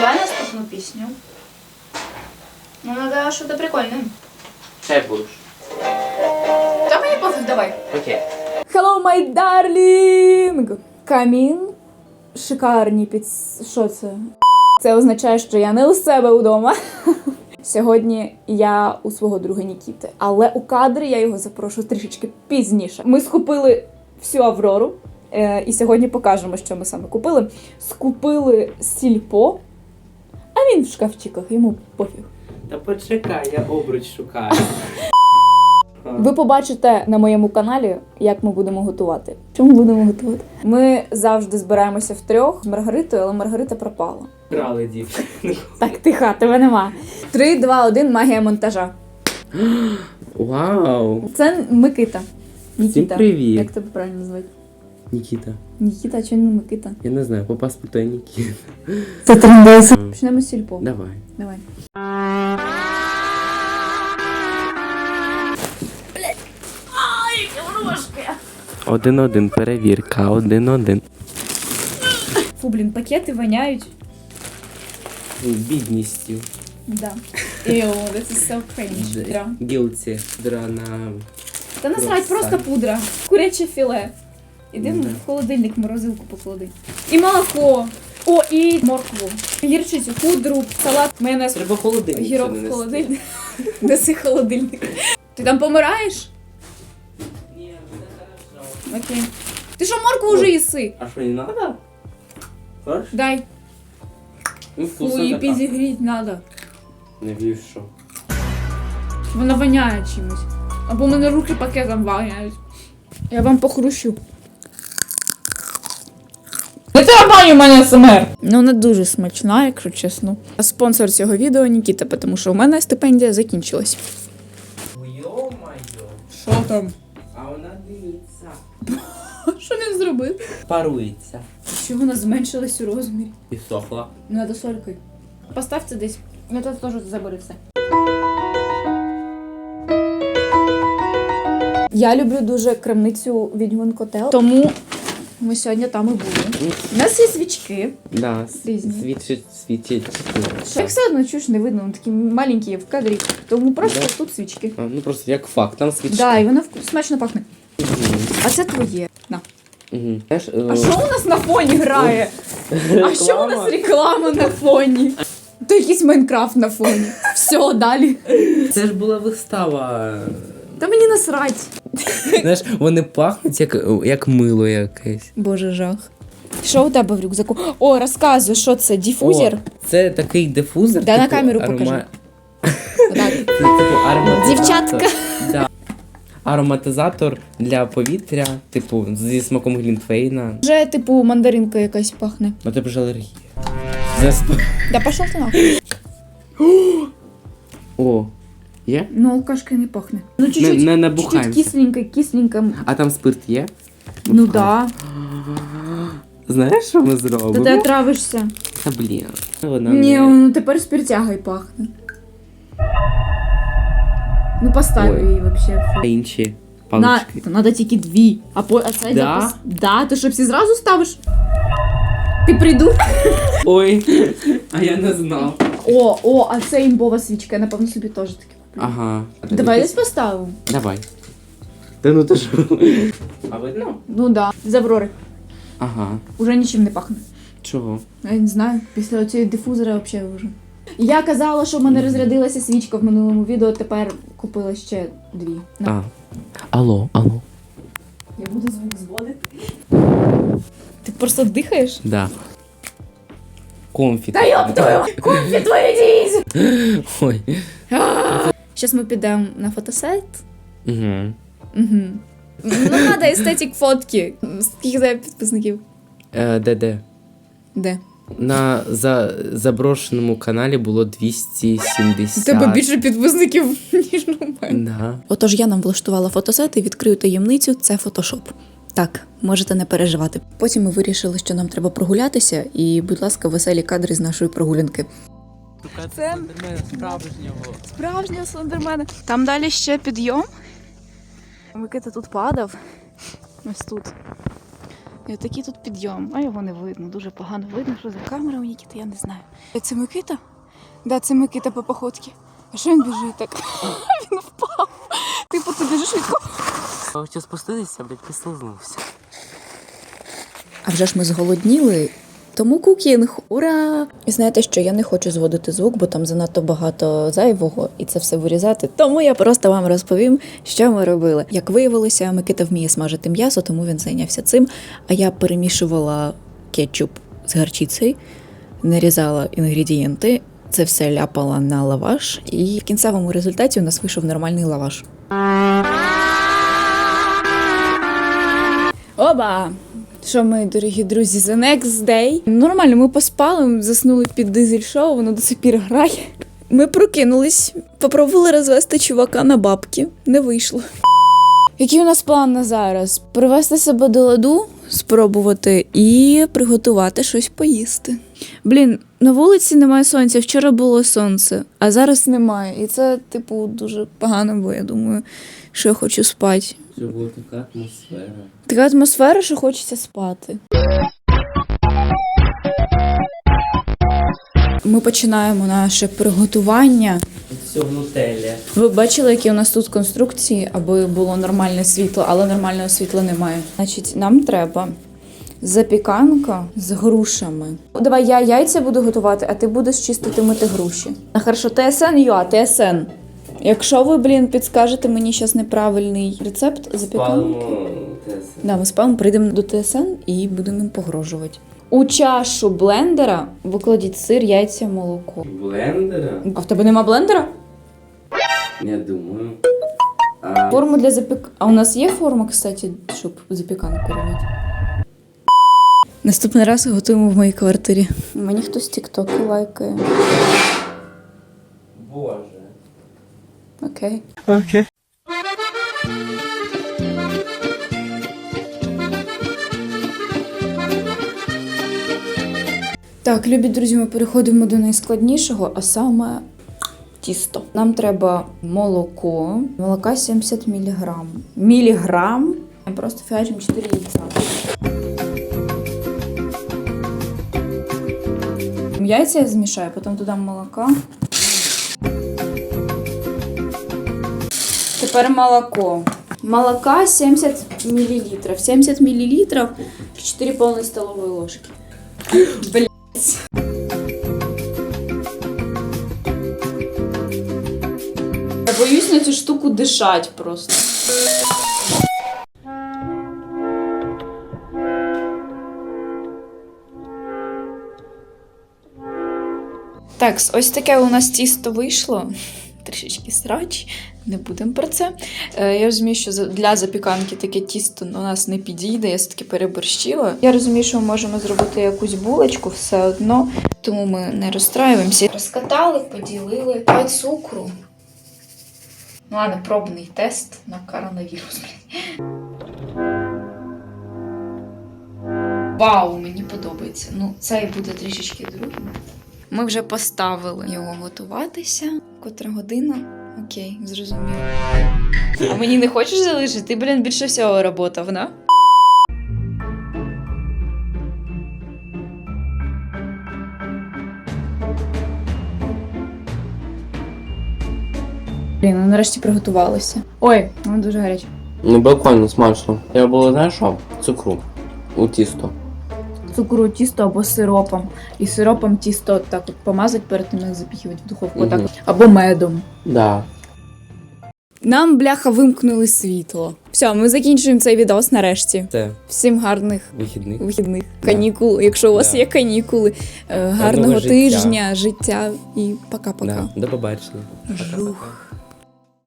Давай наступну пісню. Ну, надо что-то прикольное. Чай будеш. Да мне пофиг, давай. Окей. Hello, my darling! Камін. Шикарні під... Що це? Це означає, що я не у себе вдома. Сьогодні я у свого друга Нікіти, але у кадрі я його запрошу трішечки пізніше. Ми скупили всю Аврору, е, і сьогодні покажемо, що ми саме купили. Скупили сільпо, а він в шкафчиках, йому пофіг. Та почекай, я обруч шукаю. Ви побачите на моєму каналі, як ми будемо готувати. Чому будемо готувати? Ми завжди збираємося втрьох з Маргаритою, але Маргарита пропала. Крали дівчину. Так, тиха, тебе нема. Три, два, один, магія монтажа. Вау! Це Микита. Нікіта. привіт. Як тебе правильно звати? Нікіта. Нікіта, чи не Микита? Я не знаю, по паспорту я Нікіта. Це трендець. Почнемо з сільпо. Давай. Давай. Один-один, перевірка, один-один. Фу, блін, пакети воняють. Бідністю. Да. Ew, this is so cringe. Гілці. Драна. Та насрать, просто пудра. Куряче філе. Да. в холодильник, морозилку поклади. І молоко. О, і моркву. Гірчицю, пудру, салат, майонез. Треба холодильник. Гірок в холодильник. Неси холодильник. Ти там помираєш? Ні, все хорошо. Окей. Ти що моркву вже їси? А що, не надо? Хорошо? Дай. Ну, Фу, вкусно її така. підігріть треба. Не вірю, що. Вона воняє чимось. Або в мене руки пакетом воняють. Я вам похрущу. Не тарабаню мене СМР! Ну, не дуже смачна, якщо чесно. А спонсор цього відео Нікіта, тому що у мене стипендія закінчилась. Йо-майо. Що там? А вона дивиться. Що він зробив? Парується. Що вона зменшилась у розмірі? І сохла. Надо солькою. Постав це десь. Я тут теж забери все. Я люблю дуже крамницю відьмин котел, тому ми сьогодні там і були. У нас є свічки. Да, Різні. свідчить, свідчить. Що як все одно чуш не видно, вони такі маленькі в кадрі. Тому просто Да. тут свічки. А, ну просто як факт, там свідчить. Да, і воно вку- смачно пахне. А це твоє. На. Угу. Знаєш, А що у нас на фоні грає? А що у нас реклама на фоні? То якийсь Майнкрафт на фоні. Все, далі. Це ж була вистава. Та мені насрать. Знаєш, вони пахнуть як, як мило якесь. Боже, жах. Що у тебе в рюкзаку? О, розказуй, що це? Діфузер? О, це такий дифузор. Да, на типу, камеру арома- покажи. Це типу ароматизатор. Дівчатка. Да. Ароматизатор для повітря, типу, зі смаком глінтвейна. Вже, типу, мандаринка якась пахне. Ну тебе ж алергія. Засп- Да пошов ти нахуй. О, є? Ну, алкашка не пахне. Ну, чуть-чуть. Не, не Чуть-чуть кисленько, кисленько. А там спирт є? Ну да. Знаєш, що ми Та зробимо? ти отравишся. Та блін. Вона Ні, не... ну тепер спиртягою пахне. Ну постав Ой. її вообще. А інші На, палички. то надо тільки дві. А, по, а це Да? запис- Да, ти що всі зразу ставиш? Ти прийду. Ой, а я не знав. О, о, а це імбова свічка, я напевно собі теж таке. Ага. Давай десь поставимо. Давай. Та ну ти що? А видно? Ну да. З Аврори. Ага. Уже нічим не пахне. Чого? Я не знаю, після цієї дифузора взагалі вже. Я казала, що в мене розрядилася свічка в минулому відео, тепер купила ще дві. На. А. Алло, алло. Я буду звук зводити. Ти просто дихаєш? Да. Комфі. Та йоп твою! Купі твою дізь! Ой. Зараз ми підемо на фотосайт. Угу. Угу. Ну, треба естетик фотки. Скільки тебе підписників? Е, де де? Де? На за, заброшеному каналі було 270. У тебе більше підписників, ніж у мене. Да. Отож, я нам влаштувала фотосет і відкрию таємницю це фотошоп. Так, можете не переживати. Потім ми вирішили, що нам треба прогулятися, і, будь ласка, веселі кадри з нашої прогулянки. Це справжнього. справжнього слендермена. Там далі ще підйом. Микита тут падав. Ось тут. І такий тут підйом, а його не видно. Дуже погано видно, що за камерою Нікіта, я не знаю. Це Микита? Да, це Микита по походці. А що він біжить так? Він впав. Типу, ти біжиш швидко. Хотів спуститися, блядь, послизнувся. А вже ж ми зголодніли. Тому кукінг, ура! І знаєте, що я не хочу зводити звук, бо там занадто багато зайвого і це все вирізати. Тому я просто вам розповім, що ми робили. Як виявилося, Микита вміє смажити м'ясо, тому він зайнявся цим. А я перемішувала кетчуп з гарчицею, нарізала інгредієнти, це все ляпала на лаваш, і в кінцевому результаті у нас вийшов нормальний лаваш. Оба! Що ми, дорогі друзі, за next day. Нормально, ми поспали, ми заснули під дизель шоу, воно до сих пір грає. Ми прокинулись, попробували розвести чувака на бабки, не вийшло. Який у нас план на зараз? Привести себе до ладу, спробувати і приготувати щось поїсти. Блін, на вулиці немає сонця. Вчора було сонце, а зараз немає. І це, типу, дуже погано, бо я думаю, що я хочу спати. Це була така атмосфера. Така атмосфера, що хочеться спати. Ми починаємо наше приготування. Все в. Ви бачили, які у нас тут конструкції, аби було нормальне світло, але нормального світла немає. Значить, нам треба запіканка з грушами. Давай я яйця буду готувати, а ти будеш чистити мити груші. А хорошо, ТСН ЮА, ТСН. Якщо ви, блін, підскажете мені зараз неправильний рецепт запіканки. Да, ми спалимо, прийдемо до ТСН і будемо їм погрожувати. У чашу блендера викладіть сир, яйця, молоко. Блендера? А в тебе нема блендера? Я думаю. А, Форму для запік... А у нас є форма, кстати, щоб запіканку робити? Наступний раз готуємо в моїй квартирі. Мені хтось тіктоки лайкає. Боже. Окей. Так, любі друзі, ми переходимо до найскладнішого, а саме тісто. Нам треба молоко, молока 70 мг. Міліграм. Просто фіачимо 4 яйця. Яйця я змішаю, потім додам молока. Тепер молоко. Молока 70 мл. 70 мл 4 повні столові ложки. Блять. Я боюсь на цю штуку дишать просто. Так, ось таке у нас тісто вийшло. Трішечки срач, не будемо про це. Е, я розумію, що для запіканки таке тісто у нас не підійде, я все-таки переборщила. Я розумію, що ми можемо зробити якусь булочку все одно, тому ми не розстраюємося. Розкатали, поділили. Ой, цукру. Ну ладно, пробний тест на коронавірус. Вау, мені подобається. Ну, цей буде трішечки другим. Ми вже поставили його готуватися. Котра година? Окей, зрозуміло. А мені не хочеш залишити? Ти, блін, більше всього роботав, на? Ну нарешті приготувалися. Ой, воно дуже гаряче. Ну, прикольно, смачно. Я було, знаєш що? Цукру. У тісто. Цукру тісто або сиропом. І сиропом тісто так от помазать перед тим, як запіхувати в духовку. Мгм. Отак. от. Або медом. Да. Нам, бляха, вимкнули світло. Все, ми закінчуємо цей відос нарешті. Це Всім гарних вихідний. вихідних Да. канікул, якщо у вас Да. є канікули, е, гарного життя. тижня, життя і пока-пока. Да. До побачення. Жух.